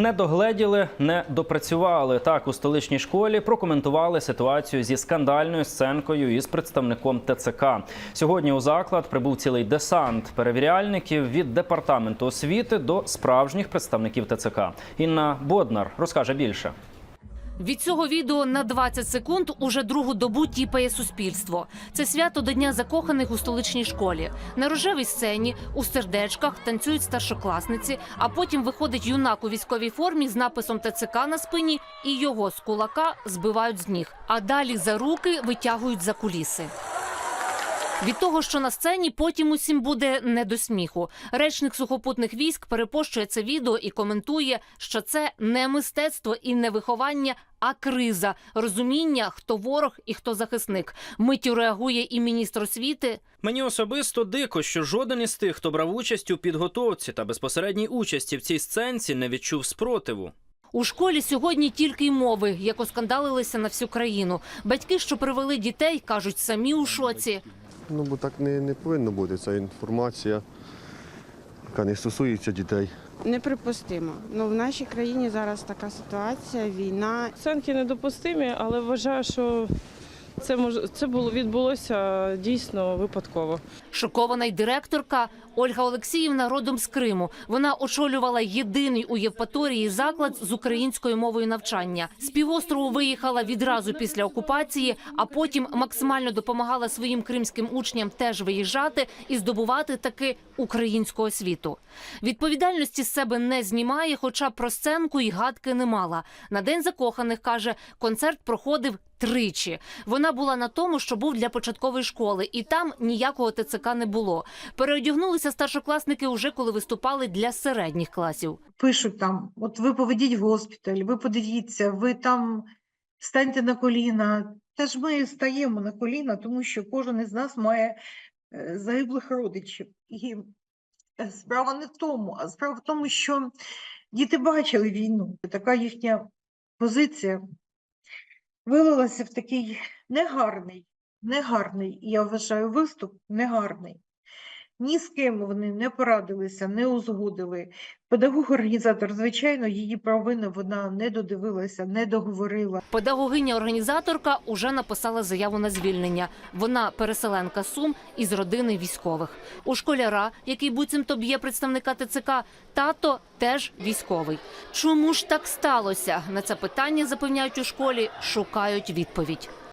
Не догледіли, не допрацювали. Так у столичній школі прокоментували ситуацію зі скандальною сценкою із представником ТЦК. Сьогодні у заклад прибув цілий десант перевіряльників від департаменту освіти до справжніх представників ТЦК. Інна Боднар розкаже більше. Від цього відео на 20 секунд уже другу добу тіпає суспільство. Це свято до Дня закоханих у столичній школі. На рожевій сцені у сердечках танцюють старшокласниці, а потім виходить юнак у військовій формі з написом ТЦК на спині, і його з кулака збивають з ніг. А далі за руки витягують за куліси. Від того, що на сцені, потім усім буде не до сміху. Речник сухопутних військ перепощує це відео і коментує, що це не мистецтво і не виховання, а криза, розуміння, хто ворог і хто захисник. Миттю реагує і міністр освіти. Мені особисто дико, що жоден із тих, хто брав участь у підготовці та безпосередній участі в цій сценці, не відчув спротиву. У школі сьогодні тільки й мови, як оскандалилися на всю країну. Батьки, що привели дітей, кажуть, самі у шоці. Ну, бо так не, не повинно бути. Це інформація, яка не стосується дітей. Неприпустимо. Ну в нашій країні зараз така ситуація, війна. Санки недопустимі, але вважаю, що це мож... це було відбулося дійсно випадково. Шокована й директорка Ольга Олексіївна родом з Криму. Вона очолювала єдиний у Євпаторії заклад з українською мовою навчання. З півострову виїхала відразу після окупації, а потім максимально допомагала своїм кримським учням теж виїжджати і здобувати таки українську освіту. Відповідальності з себе не знімає, хоча про сценку й гадки не мала. На день закоханих каже, концерт проходив. Тричі вона була на тому, що був для початкової школи, і там ніякого ТЦК не було. Переодягнулися старшокласники уже коли виступали для середніх класів. пишуть там: от ви поведіть в госпіталь, ви подивіться, ви там станьте на коліна. Та ж ми стаємо на коліна, тому що кожен із нас має е, загиблих родичів. І справа не в тому, а справа в тому, що діти бачили війну. Така їхня позиція вилилася в такий негарний, негарний, я вважаю, виступ негарний. Ні з ким вони не порадилися, не узгодили. Педагог-організатор, звичайно, її провини вона не додивилася, не договорила. Педагогиня-організаторка уже написала заяву на звільнення. Вона переселенка Сум із родини військових. У школяра, який буцімто б'є представника ТЦК, тато теж військовий. Чому ж так сталося? На це питання запевняють у школі, шукають відповідь.